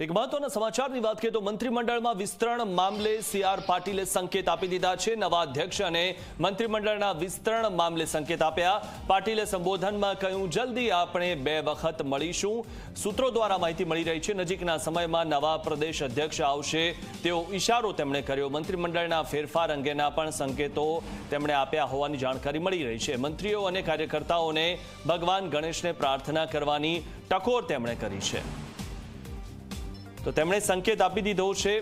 એક મહત્વના સમાચારની વાત કરીએ તો મંત્રીમંડળમાં વિસ્તરણ મામલે સી આર પાટીલે સંકેત આપી દીધા છે. નવા અધ્યક્ષ અને મંત્રીમંડળના વિસ્તરણ મામલે સંકેત આપ્યા. પાટીલે સંબોધનમાં કહ્યું, જલ્દી આપણે બે વખત મળીશું. સૂત્રો દ્વારા માહિતી મળી રહી છે. નજીકના સમયમાં નવા પ્રદેશ અધ્યક્ષ આવશે તેવો ઇશારો તેમણે કર્યો. મંત્રીમંડળના ફેરફાર અંગેના પણ સંકેતો તેમણે આપ્યા હોવાની જાણકારી મળી રહી છે. મંત્રીઓ અને કાર્યકર્તાઓને ભગવાન ગણેશને પ્રાર્થના કરવાની ટકોર તેમણે કરી છે. તો તેમણે સંકેત આપી દીધો છે.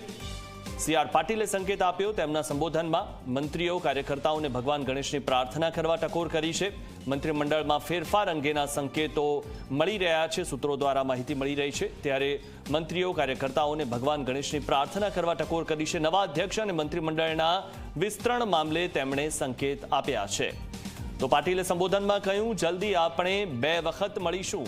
સી આર પાટીલે સંકેત આપ્યો. તેમના સંબોધનમાં મંત્રીઓ કાર્યકર્તાઓને ભગવાન ગણેશની પ્રાર્થના કરવા ટકોર કરી છે. મંત્રીમંડળમાં ફેરફાર અંગેના સંકેતો મળી રહ્યા છે. સૂત્રો દ્વારા માહિતી મળી રહી છે. ત્યારે મંત્રીઓ કાર્યકર્તાઓને ભગવાન ગણેશની પ્રાર્થના કરવા ટકોર કરી છે. નવા અધ્યક્ષ અને મંત્રીમંડળના વિસ્તરણ મામલે તેમણે સંકેત આપ્યા છે. તો પાટીલે સંબોધનમાં કહ્યું, જલ્દી આપણે બે વખત મળીશું.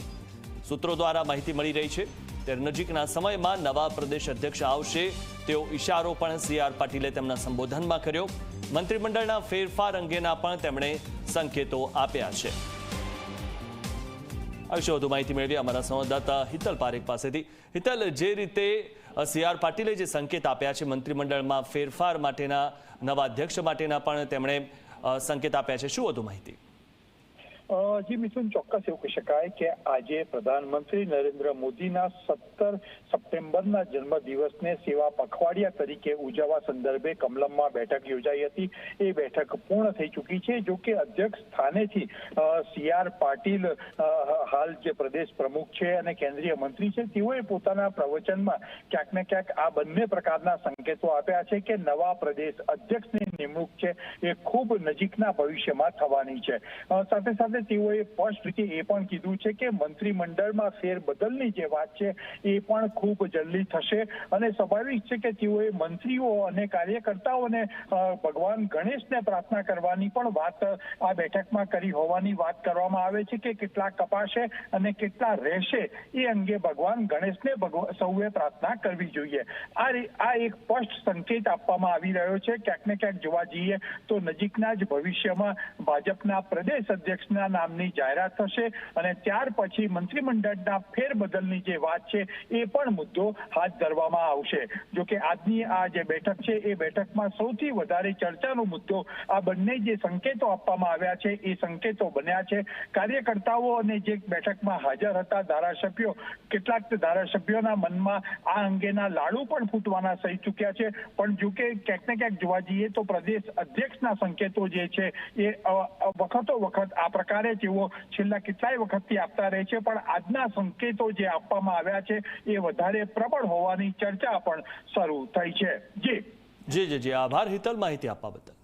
સૂત્રો દ્વારા માહિતી મળી રહી છે. ત્યારે નજીકના સમયમાં નવા પ્રદેશ અધ્યક્ષ આવશે. તેવો ઇશારો પણ સી આર પાટીલે તેમના સંબોધનમાં કર્યો. મંત્રીમંડળના ફેરફાર અંગેના પણ તેમણે સંકેતો આપ્યા છે. આ વિશે વધુ માહિતી મેળવી અમારા સંવાદદાતા હિતલ પારેખ પાસેથી. હિતલ, જે રીતે સી આર પાટીલે જે સંકેત આપ્યા છે મંત્રીમંડળમાં ફેરફાર માટેના, નવા અધ્યક્ષ માટેના પણ તેમણે સંકેત આપ્યા છે. શું વધુ માહિતી? જી મિથુન ચોક્કસ એવું કહી શકાય કે આજે પ્રધાનમંત્રી નરેન્દ્ર મોદીના સત્તર સપ્ટેમ્બરના જન્મદિવસને સેવા પખવાડિયા તરીકે ઉજવવા સંદર્ભે કમલમમાં બેઠક યોજાઈ હતી. એ બેઠક પૂર્ણ થઈ ચૂકી છે. જો કે અધ્યક્ષ સ્થાનેથી સી આર પાટીલ હાલ જે પ્રદેશ પ્રમુખ છે અને કેન્દ્રીય મંત્રી છે, તેઓએ પોતાના પ્રવચનમાં ક્યાંક ને ક્યાંક આ બંને પ્રકારના સંકેતો આપ્યા છે કે નવા પ્રદેશ અધ્યક્ષની નિમણૂક છે એ ખૂબ નજીકના ભવિષ્યમાં થવાની છે. સાથે સાથે તેઓએ સ્પષ્ટ રીતે એ પણ કીધું છે કે મંત્રીમંડળમાં ફેરબદલની જે વાત છે, એ પણ ખૂબ જલ્દી થશે. અને સ્વાભાવિક છે કે તેઓએ મંત્રીઓ અને કાર્યકર્તાઓને ભગવાન ગણેશને પ્રાર્થના કરવાની પણ વાત આ બેઠકમાં કરી હોવાની વાત કરવામાં આવે છે કે કેટલા કપાશે અને કેટલા રહેશે એ અંગે ભગવાન ગણેશને સૌએ પ્રાર્થના કરવી જોઈએ. આ આ એક સ્પષ્ટ સંકેત આપવામાં આવી રહ્યો છે. ક્યાંક ને ક્યાંક જોવા જઈએ તો નજીકના જ ભવિષ્યમાં ભાજપના પ્રદેશ અધ્યક્ષના નામની જાહેરાત થશે અને ત્યાર પછી મંત્રીમંડળના ફેરબદલની જે વાત છે એ પણ મુદ્દો હાથ ધરવામાં આવશે. જો કે આજની આ જે બેઠક છે એ બેઠકમાં સૌથી વધારે ચર્ચાનો મુદ્દો આ બંને જે સંકેતો આપવામાં આવ્યા છે એ સંકેતો બન્યા છે. કાર્યકર્તાઓ અને જે બેઠકમાં હાજર હતા ધારાસભ્યો, કેટલાક ધારાસભ્યોના મનમાં આ અંગેના લાડુ પણ ફૂટવાના થઈ ચૂક્યા છે. પણ જો કે ક્યાંક ને ક્યાંક જોવા જઈએ તો પ્રદેશ અધ્યક્ષના સંકેતો જે છે એ વખતો વખત આ પ્રકારે તેઓ છેલ્લા કેટલાય વખતથી આપતા રહે છે, પણ આજના સંકેતો જે આપવામાં આવ્યા છે, એ વધારે પ્રબળ હોવાની ચર્ચા પણ શરૂ થઈ છે. જી. જી જી જી. આભાર હિતલ માહિતી આપવા બદલ.